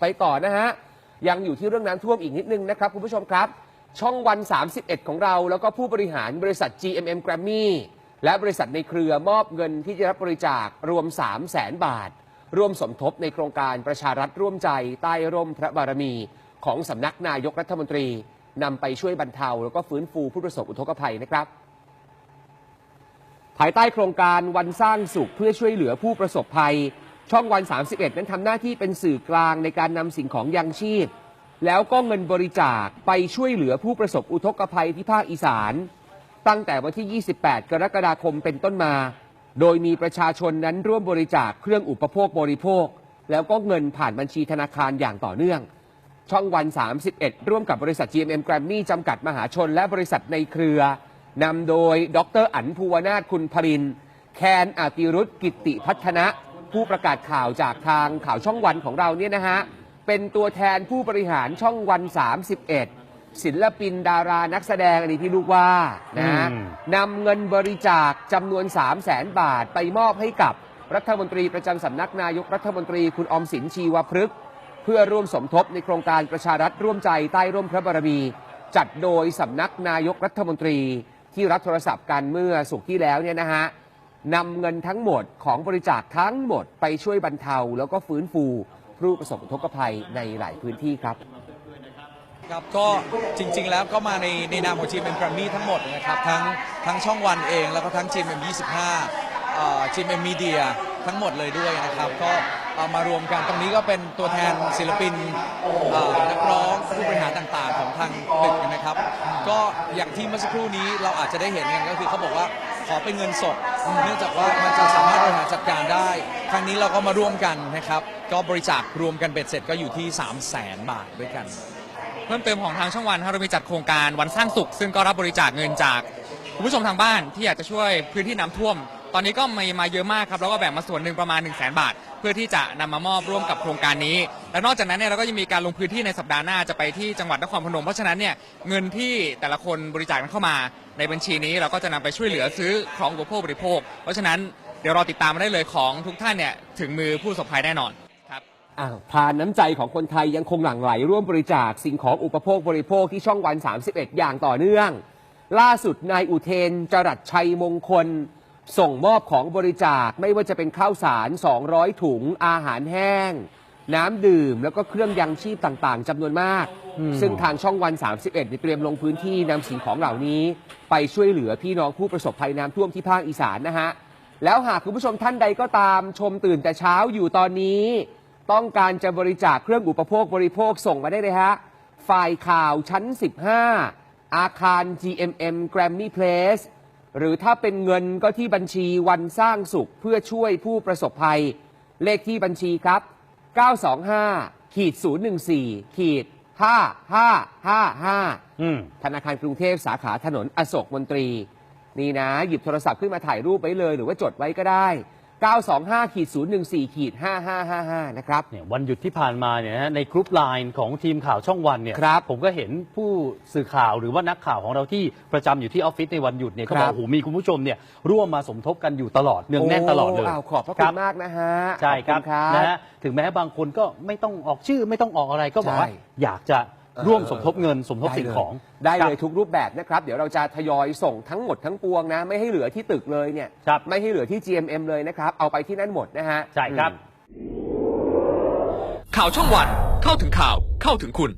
ไปต่อนะฮะ ยังอยู่ที่เรื่องน้ำท่วมอีกนิดนึงนะครับ คุณผู้ชมครับ ช่องวัน 31 ของเรา แล้วก็ผู้บริหารบริษัท GMM Grammy และบริษัทในเครือมอบเงินที่จะรับบริจาครวม 3 0 0แสนบาท ร่วมสมทบในโครงการประชารัฐร่วมใจใต้ร่มพระบารมี ของสำนักนายกรัฐมนตรีนำไปช่วยบรรเทา แล้วก็ฟื้นฟูผู้ประสบอุทกภัยนะครับ ภายใต้โครงการวันสร้างสุขเพื่อช่วยเหลือผู้ประสบภัย ช่องวัน 31 นั้นทำหน้าที่เป็นสื่อกลางในการนำสิ่งของยังชีพ แล้วก็เงินบริจาคไปช่วยเหลือผู้ประสบอุทกภัยที่ภาคอีสาน ตั้งแต่วันที่ 28 กรกฎาคมเป็นต้นมา โดยมีประชาชนนั้นร่วมบริจาคเครื่องอุปโภคบริโภค แล้วก็เงินผ่านบัญชีธนาคารอย่างต่อเนื่อง ช่องวัน 31 ร่วมกับบริษัท GMM Grammy จำกัดมหาชน และบริษัทในเครือนำโดย ดรอั๋นภูวนาถคุณพรินแคนอาติรุธกิติพัฒนะ ผู้ประกาศข่าวจากทางข่าวช่องวันของเราเนี่ยนะฮะ เป็นตัวแทนผู้บริหารช่องวัน 31 ศิลปินดารานักแสดงอันนี้ที่ลูกว่านะฮะอืม นำเงินบริจาคจำนวน 3 0 0แสนบาทไปมอบให้กับรัฐมนตรีประจำสำนักนายกรัฐมนตรีคุณอมสินชีวพฤกษ์เพื่อร่วมสมทบในโครงการประชารัฐร่วมใจใต้ร่มพระบารมี จัดโดยสำนักนายกรัฐมนตรีที่รับโทรศัพท์กันเมื่อสุกร์ที่แล้วเนี่ยนะฮะ นำเงินทั้งหมดของบริจาคทั้งหมดไปช่วยบรรเทา แล้วก็ฟื้นฟูผู้ประสบอุทกภัยในหลายพื้นที่ครับครับก็จริงๆแล้วก็มาในในนามของ GMM Grammy ทั้งหมดนะครับทั้งทั้งช่องวันเองแล้วก็ทั้ง GMM 25เอ่อ GMM Media ทั้งหมดเลยด้วยนะครับ ก็เอามารวมกันตรงนี้ก็เป็นตัวแทนศิลปิน ก็อย่างที่เมื่อสักครู่นี้เราอาจจะได้เห็นกันก็คือเขาบอกว่าขอเป็นเงินสด เนื่องจากว่ามันจะสามารถบริหารจัดการได้ ครั้งนี้เราก็มาร่วมกันนะครับ ก็บริจาครวมกันเบ็ดเสร็จก็อยู่ที่ 3 0 0แสนบาทด้วยกัน เพิ่มเติมของทางช่องวันครับเรามีจัดโครงการวันสร้างสุข ซึ่งก็รับบริจาคเงินจากคุณผู้ชมทางบ้านที่อยากจะช่วยพื้นที่น้ำท่วม ตอนนี้ก็มีมาเยอะมากครับแล้วก็แบ่งมาส่วนหนึ่งประมาณ 1 0 0 0 0แบาท เพื่อที่จะนำมามอบร่วมกับโครงการนี้ และนอกจากนั้นเนี่ยเราก็ยังมีการลงพื้นที่ในสัปดาห์หน้าจะไปที่จังหวัดนครพนมเพราะฉะนั้นเนี่ยเงินที่แต่ละคนบริจาคนั้นเข้ามา ในบัญชีนี้เราก็จะนำไปช่วยเหลือซื้อของอุปโภคบริโภค เพราะฉะนั้นเดี๋ยวรอติดตามมาได้เลยของทุกท่านเนี่ยถึงมือผู้ประสบภัยแน่นอนครับอ้าวทานน้ำใจของคนไทยยังคงหลั่งไหลร่วมบริจาคสิ่งของอุปโภคบริโภคที่ช่องวัน 31 อย่างต่อเนื่อง ล่าสุดนายอุเทนจรัสชัยมงคล ส่งมอบของบริจาคไม่ว่าจะเป็นข้าวสาร 200 ถุง อาหารแห้ง น้ำดื่ม แล้วก็เครื่องยังชีพต่างๆจำนวนมาก ซึ่งทางช่องวัน 31ได้เตรียมลงพื้นที่นำสิ่งของเหล่านี้ ไปช่วยเหลือพี่น้องผู้ประสบภัยน้ำท่วมที่ภาคอีสานนะฮะ แล้วหากคุณผู้ชมท่านใดก็ตามชมตื่นแต่เช้าอยู่ตอนนี้ ต้องการจะบริจาคเครื่องอุปโภคบริโภคส่งมาได้เลยฮะฝ่ายข่าวชั้น 15 อาคาร GMM Grammy Place หรือถ้าเป็นเงินก็ที่บัญชีวันสร้างสุขเพื่อช่วยผู้ประสบภัย เลขที่บัญชีครับ 925ขีด014ขีด5555อืมธนาคารกรุงเทพสาขาถนนอโศกมนตรี นี่นะ หยิบโทรศัพท์ขึ้นมาถ่ายรูปไว้เลย หรือว่าจดไว้ก็ได้ 925ขีด014ขีด5555 นะครับ เนี่ยวันหยุดที่ผ่านมาเนี่ยนะในกรุ๊ปไลน์ของทีมข่าวช่องวันเนี่ยครับผมก็เห็นผู้สื่อข่าวหรือว่านักข่าวของเราที่ประจำอยู่ที่ออฟฟิศในวันหยุดเนี่ยครัก็บบอกโอ้โหมีคุณผู้ชมเนี่ยร่วมมาสมทบกันอยู่ตลอดเนืองแน่นตลอดเลย โาวขอบพระคคุรัณบมากนะฮะใช่ครับขอณครับนะฮะถึงแม้บางคนก็ไม่ต้องออกชื่อไม่ต้องออกอะไรก็บอกว่าใช่ อยากจะ ร่วมสมทบเงินสมทบสิ่งของ ได้ครัเลบยทุกรูปแบบนะครับ เดี๋ยวเราจะทยอยส่งทั้งหมดทั้งปวงนะ ไม่ให้เหลือที่ตึกเลยเนี่ย ครับไม่ให้เหลือที่ GMM เลยนะครับ เอาไปที่นั่นหมดนะฮะ ใช่ครับอืมข่าวช่องวันเข้าถึงข่าวเข้าถึงคุณ